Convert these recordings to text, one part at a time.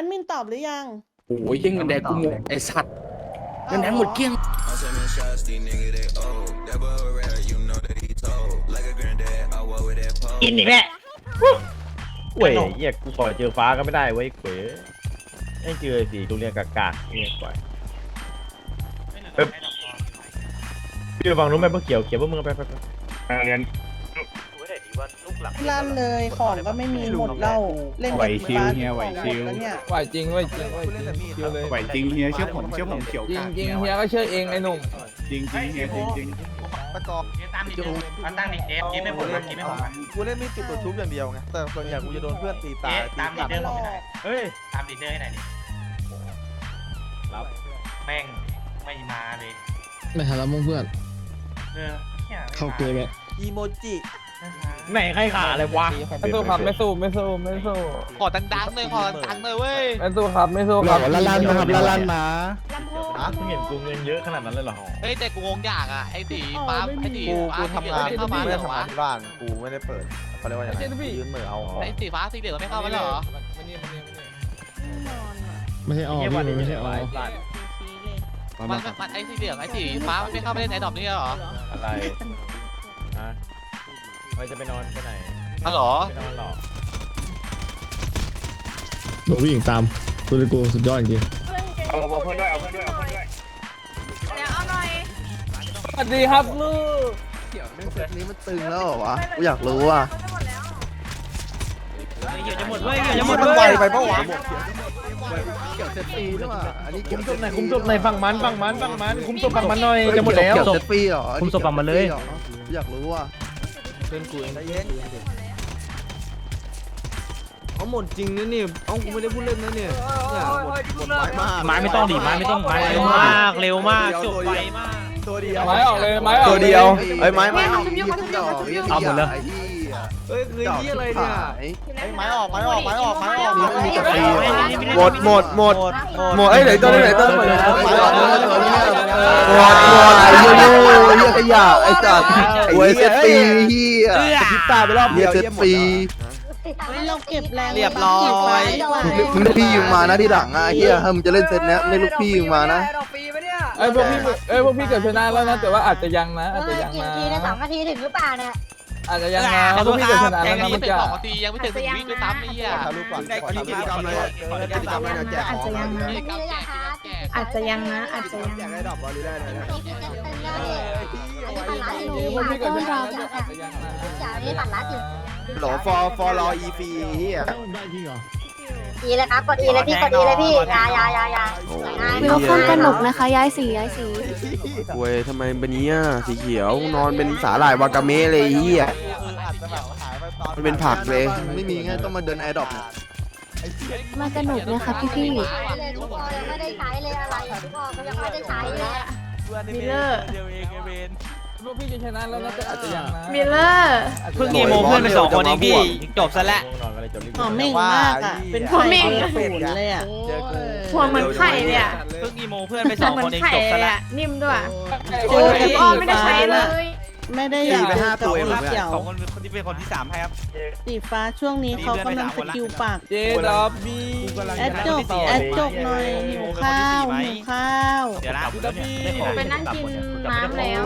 อันมินตอบหรือยังโอ้ยยังเงินแดงกูหมดไอสัตว์เงินแดงหมดเกลี้ยง I'm sending shots, these niggas they old. That boy rare, you know that he told. Like a granddad, I walk with that pole. กินอีกแล้วเว้ยเหี้ยกูขอเจอฟ้าก็ไม่ได้เว้ยเว้ยไม่เจอสิโรงเรียนกากาเงี้ยปล่อยเอ๊ะพี่ระวังรู้ไหมเพื่อเขียวเขียวพวกมึงไปไปไป เรียน ลั่นเลยของก็ไม่มีหมดเหล้าเล่นไหวกับชิวฟ้าเฮียไหวของชิวหมดแล้วเนี่ยไหวจริงไหวจริงไหวจริงชิวเลยไหวจริงเฮียเชื่อผมเชื่อผมเขียวจริงกาดจริงเฮียก็เชื่อเองไอ้หนุ่มจริงจริงเฮียจริงจริงตามดิเดิมมาตั้งดิเดฟกินไม่หมดกินไม่หมดกูเล่นมีดติดตัวชุบอย่างเดียวไงแต่ส่วนใหญ่กูจะโดนเพื่อนตีตายตามดิเดอร์ผมหน่อยเฮ้ยตามดิเดอร์ให้หน่อยดิรับแม่งไม่มาเลยไม่ทันแล้วมึงเพื่อนเออเนี่ยเข้าเกมแล้วอีโมจิ ไหนใครขาอะไรวะไม่สู้ครับไม่สู้ไม่สู้ไม่สู้ขอดังๆเลยขอดังๆเลยเว้ยไม่สู้ครับไม่สู้ครับละลานนะครับละลานมาลำโพงอะมึงเห็นกูเงินเยอะขนาดนั้นเลยเหรอเฮ้ยแต่กูงงอย่างอะไอ้ตีป้าไอ้ตีกูกูกูทำทำงางานนเข้ามาไม่เหรได้อทำงาวะนที่บ้านกูไม่ได้เปิดเขาเรียกว่าอย่างไรยืนมือเอาไอ้สีฟ้าสีเหลืองไม่เข้ามาเหรอไม่ใช่ออกพี่ไม่ใช่ออกมันมันไอ้สีเหลืองไอ้สีฟ้ามันไม่เข้าไปเล่นไอ้ดอกนี่เหรออะไรฮะ ไปจะไปนอนไปไหนฮัลโหลไปนอนหรอหนูวิ่งตามตัวเลกูสุดยอดจริงเอาเพื่อนด้วยเอาเพื่อนด้วยเอาเพื่อนด้วยสวัสดีครับลูกนี่มันตึงแล้วเหรอวะกูอยากรู้อะจะหมดเว้ยจะหมมัดนเว้ไวยไปปะวะเกี่ยวเซตปีด้วยว่ะอันนี้คุเกี่ยมวศพไหนคุมศพไหนฝั่งมันฝั่งมันฝั่งมันคุมศพฝั่งมันหน่อยจะหมดแล้วเกี่ยวเซตปีเหรอคุมศพฝั่งมันเลยอยากรู้อะ เพื่อนกูเองเอาหมดจริงนะนี่เอากูไม่ได้พูดเล่นนะเนี่ยหมดไม้มากไม้ไม่ต้องดิไม้ไม่ต้องไม้เร็วมากเร็วมากจบไวมากตัวเดียวไม้ออกเลยไม้ออกตัวเดียวเอ้ยไม้ไม้เอาทุบยกเอาทุบยกเอาทุบยกเอาหมดเลยเฮ้ยคือยี่อะไรเนี่ยไม้ออกไม้ออกไม้ออกไม้ออกมีแต่ปีหมดหมดหมดหมดเอ้ยไหนตัวไหนตัวไหนไม้ออกไม้ออกหมดหมดไอ้เหี้ยโง่เหี้ยขยะไอ้สัตว์โอ้ยเซตปีเหี้ยคิดตาไปรอบเหี้เดียยวเซตปีเฮ้ยเราเก็บแรงเรียบร้อย มึงลูกพี่ยิงมานะที่หลังอะเหี้ยถ้ามึงจะเล่นเซตเนี้ยไม่ลูกพี่ยิงมานะไอ้พวกพี่เอ้ยพวกพี่เกือบชนะแล้วนะแต่ว่าอาจจะยังนะอาจจะยังกี่นะนาทีนะสองนาทีถึงหรือเปล่าเนี่ยอาจจะยังนะพวกพี่เกือบชนะแล้วนะยังมันไม่ถึจะงสองนาทียังไม่ถึงสิบวิด้วยซ้ำไอ้เหี้ยถ่ายรูปก่อนก่อนที่กิจกรรมเลยกิจกรรมเลยแจกของอาจจะยังนะกิจกรรมแจกกิจกรรมแจกอาจจะยังนะอาจจะยังแจกได้ดอกบอลลีได้เลยนะนี่คือจะตึงแล้วเนี่ย อันนี้ปัดรัดอยู่พวกนี่พี่เกือบชต้นะนแล้วรอแต่อาจจะยังนะจ่านี่ปัดรัดอยู่หลอฟอฟอรออีฟีเฮียได้จริงเหรออีเลยครับกดอีเลยพี่กดอีเลยพี่ยายายายาเวลคัมสนุกนะคะ ย้ายสีย้ายสีเว้ยทำไมเป็นนี้อะสีเขียวนอนเป็นสาหร่ายวากาเมะเลยเฮียอาจจะแบบหายไปตอนมันเป็นผักเลย ไม่มีไงต้องมาเดินไอดอปเนี่ยมากระหนุกนะคะพี่พี่เลยทุกคนยังไม่ได้ใช้เลยอะไรทุกคนก็ยังไม่ได้ใช้เลยมิเลอร์เดีย วเองไอเวนพวกพี่จะชนะแล้วนะแต่อาจจะยังนะมิลเลอร์อาจจะเพิ่งยังอีโมเพื่อนไปสองคนเองพี่จบซะแล้วง่วงนอนก็เลยจบรีบหอมเม่งมากอะ เป็นไข่เบอร์ศูนย์เลยอะเจอกูหัวเหมือนไข่เลยอะเพิ่งอีโมเพื่อนไปสองคนเองจบซะแล้วนิ่มด้วยเจอกับอ้อไม่ได้ใช้เลย ไม่ได้อยากไปห้าตัวเองกับเกี่ยวสองคนคนที่เป็นคนที่สามให้ครับสีฟ้าช่วงนี้เขากำลังสกิลปากเจดอบบี้แอดจกแอดจกหน่อยหิวข้าวหิวข้าวเดี๋ยวนะไปนั่งกินน้ำแล้ว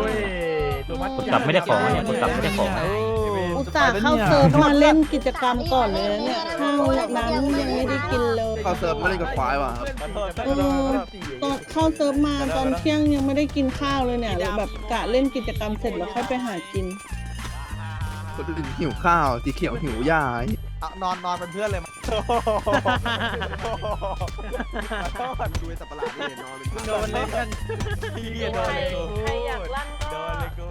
กดกลับไม่ได้ของเนี่ยกดกลับไม่ได้ของอุตส่าห์เข้าเซิร์ฟมาเล่นกิจกรรมก่อนเลยนะเนี่ยข้าวน้ำยังไม่ได้กินเลยเข้าเซิร์ฟไม่เล่นกับควายว่ะครับเออตอนเข้าเซิร์ฟมาตอนเที่ยงยังไม่ได้กินข้าวเลยเนี่ยแบบกะเล่นกิจกรรมเสร็จแล้วค่อยไปหากิน คนอื่นหิวข้าวสีเขียวหิวหญ้านอนนอนเป็นเพื่อนเลยดูสับประหลาดนี่นอนเป็นโดนเล่นกัน โดนเลยกูใครอยากลั่นก็โดนเลยกู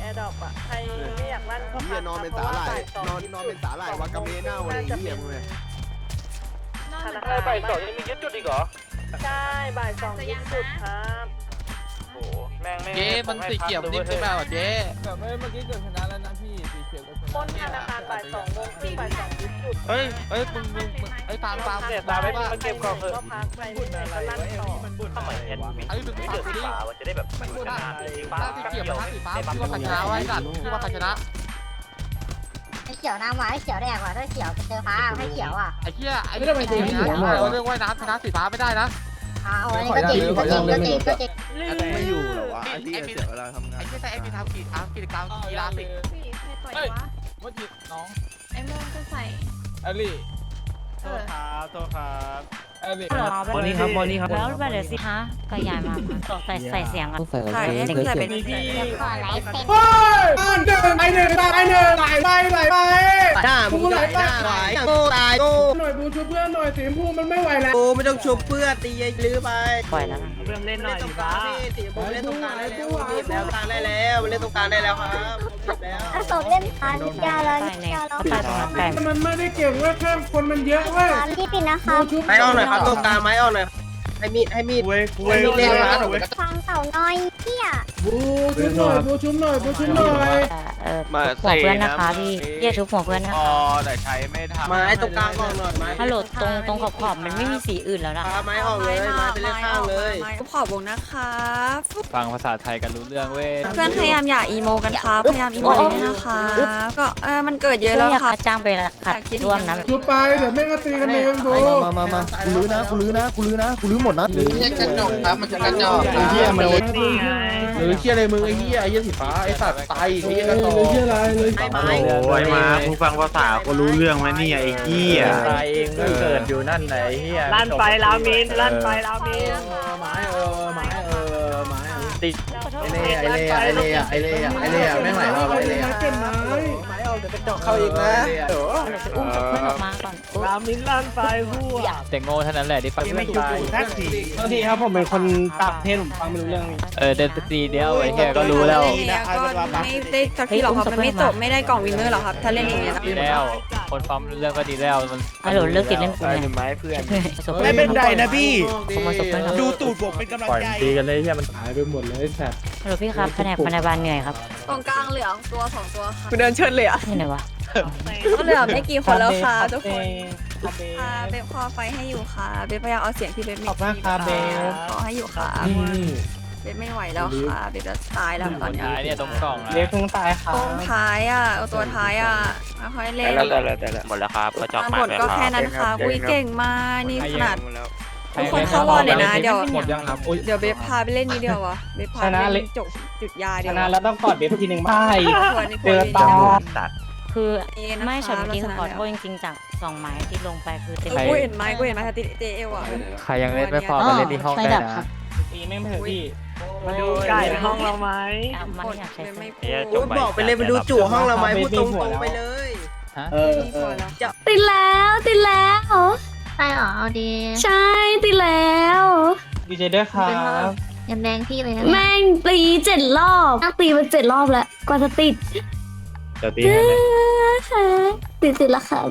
แอร์ดอปอะใครไม่อยากลั่นก็เฮียนอนเป็นสาหร่ายนอนนอนเป็นสาหร่ายวากาเมะหน้าวันนี้เฮียมึงเลยเออบ่ายสองยังมียึดจุดอีกเหรอ ใช่บ่ายสองยึดจุดครับเจ๊มันสีเขียวนิ่มขึ้นมาว่ะเจ๊ แต่เมื่อกี้เกือบชนะแล้วนะ พี่สีเขียวก็ชนะปล้นธนาคารบ่ายสองโมงครึ่งบ่ายสองยึดจุดเฮ้ยเฮ้ยมึงมึงมึงไอ้ตามตามเสียตาไม่ได้มันเก็บกล่องเถอะก็พักไปเรื่อยๆก็ลั่นต่อไอ้มึงตามกูดิจะได้แบบสีฟ้าสีเขียวนะสีฟ้าที่ว่าใครชนะไว้กันที่ว่าใครชนะไอ้เขียวน้ำว่ะให้เขียวแดงว่ะถ้าเขียวเจอฟ้าให้เขียวอะไอ้เหี้ยไอ้เรื่องเรื่องว่ายน้ำชนะสีฟ้าไม่ได้นะอ่าโอ้ยก็จริงก็จริงก็จริงก็จริงไม่อยู่เหรอวะไอ้ที่เสียเวลาทำงาไอ้นเหี้ยแต่ไอ้พี่ทำกิจกรรมกิจกรรมกีฬาสิ เฮ้ยเมื่อกี้น้องไอ้โมงจะใส่ แอลลี่เออครับโทษครับแอลลี่บอลนี้ครับบอลนี้ครับแล้วไปเลยสิฮะก็ยายมาใส่ใส่เสียงอะใส่ให้ใส่เป็นขอไลฟ์เซ็นหน้ามึงไหลหน้าไหลโง่ตายโง่หน่อยบูช่วยเพื่อนหน่อยสีชมพูมันไม่ไหวแล้วโอ้ไม่ต้องชุบเพื่อนตีไอ้ลื้อไปปล่อยแล้วนะเพื่อนเล่นหน่อยสีฟ้าสีชมพูเล่นตรงกลางได้แล้วแล้วกลางได้แล้วเล่นตรงกลางได้แล้วครับแล้ว ถ้าสมเล่นทานนิยาแล้วนิยาแล้วตายตรงนั้นไก่มันไม่ได้เก่งเว้ยแค่คนมันเยอะเว้ยตามที่ปิดนะคะไม้ออกหน่อยครับตรงกลางไม้ออกหน่อยให้มีดให้มีดเว้ยเว้ให้ยมีดเล่นครับฟังเต่าน้อยเที่ยบูชุบหน่อยบูชุบหน่อยบูชุบหน่อยเออหัวเพื่อนนะคะพี่เรียกชุบหัวเพื่อนนะคะแต่ใช้ไม่ทันไม้ตรงกลางออกหน่อยไม้ฮัลโหลตรงตรงขอบขอบมันไม่มีสีอื่นแล้วนะไม้ออกเลยไม้ไปเล่นข้างเลยขอบวงนะคะฟังภาษาไทยกันรู้เรื่องเว้ยเพื่อนพยายามอย่าอีโมกันครับ พยายามอีโมด้วยนะคะ ก็เออมันเกิดเยอะแล้แล้ววค่ะค่ะจ้างไปขัดร่วมนะชุบไปเดี๋ยวไม่ก็ตีกันเองบูมามามากูลื้อนะ กูลื้อนะ กูลื้อนะ กูลื้อหมดนะกระจกครับมันจะกระจกไอ้เหี้ยมันเลยหรือเหี้ยอะไรมึงไอ้เหี้ยไอ้เหี้ยสีฟ้าไอ้สัตว์ตายอีกไอ้เหี้ยกระต่อไม้ไม้โอ้ยมามึงฟังภาษาก็รู้เรื่องไหมเนี่ยไอ้เหี้ยตายเองก็เกิดอยู่นั่นไหนเฮียลั่นไปลามินลั่นไปลามินไม้เออไม้เออไม้ติดไอ้เล่ไอ้เล่ไอ้เล่ไอ้เล่ไอ้เล่แม่งไหลรอบไอ้เล่เป็นไม้ไม้ออ กเดี๋ยวกระจกเข้าอีกนะเดี๋ยวจะอุ้มเพื่อนออกมาก่อนลามินลั่นไปพูดแต่โง่เท่านั้นแหละที่ฟังไม่ตายบางทีครับผมเป็นคนต่างประเทศผมฟังไม่รู้เรื่องนี่เออเดนตีเดียวไอ้เหี้ยก็รู้แล้วก็ไม่ได้สักทีหรอกครับมันไม่จบไม่ได้กล่องวินเนอร์หรอกครับ ถ้าเล่นอย่างเงี้ยนะ ดีแล้ว คนฟังรู้เรื่องก็ดีแล้วมันฮัลโหลเลิกติดเล่นปืนเนี่ยไม้เพื่อน ไม่เป็นไรนะพี่ ผมมาสบเพื่อนครับ ดูตูดผมเป็นกำลังปล่อยใจ มันตีกันเลยเฮียมันหายไปหมดเลยแสบฮัลโหลพี่ครับแผนกพยาบาลเหนื่อยครับตรงกลางเหลือตัวสองตัวค่ะคุณเดินเชิญเลยอะที่ไหนวะก็เหลือไม่กี่คนแล้วค่ะทุกคนค่ะเบฟคอไฟให้อยู่ค่ะ เบฟพยายามเอาเสียงที่เบฟมีขอบมากครับเบลขอให้อยู่ค่ะ นี่ เบฟไม่ไหวแล้วค่ะเบฟจะตายแล้วตอนเนี้ยท้ายเนี่ยตรงกล่องเล็กทุ่งตายค่ะตรงท้ายอะเอาตัวท้ายอะค่อยๆเล่นหมดแล้วครับก็จอบทั้งหมดก็แค่นั้นค่ะอุ้ยเก่งมากนี่ขนาดทุกคนเข้าวอลเลยนะเดี๋ยวหมดยังครับอุ้ยเดี๋ยวเบฟพาไปเล่นนี้เดียววะเบฟพาไปเล่นจบจุดยาเดีชยวนะแล้วต้องกอดเบฟทีหนึ่งไม่ควรนี่คเจวรอนี่ตาคือไม่ช็อตเมื่อกี้ขอโทษจริงๆจากสองไม้ที่ลงไปคือเต็มกูเห็นไหมกูเห็นไหมติเจเอวอะใครยังเล่นไม่พอมาเล่นที่ห้องได้นะ ตีแม่งเถอะพี่มาดูไก่ห้องเราไหมมันอยากใช้ไม่เซ็ตพูดบอกไปเลยไปดูจู่ห้องเราไหมพูดตรงๆไปเลยเออมีคนแล้วติดแล้วติดแล้วใช่หรอเอาดี ใช่ติดแล้วดีเจด้วยครับยังแดงพี่เลยนะแม่งตีเจ็ดรอบนั่งตีมาเจ็ดรอบแล้วกว่าจะติดจะตีให้ไหมติดติดแล้วครับ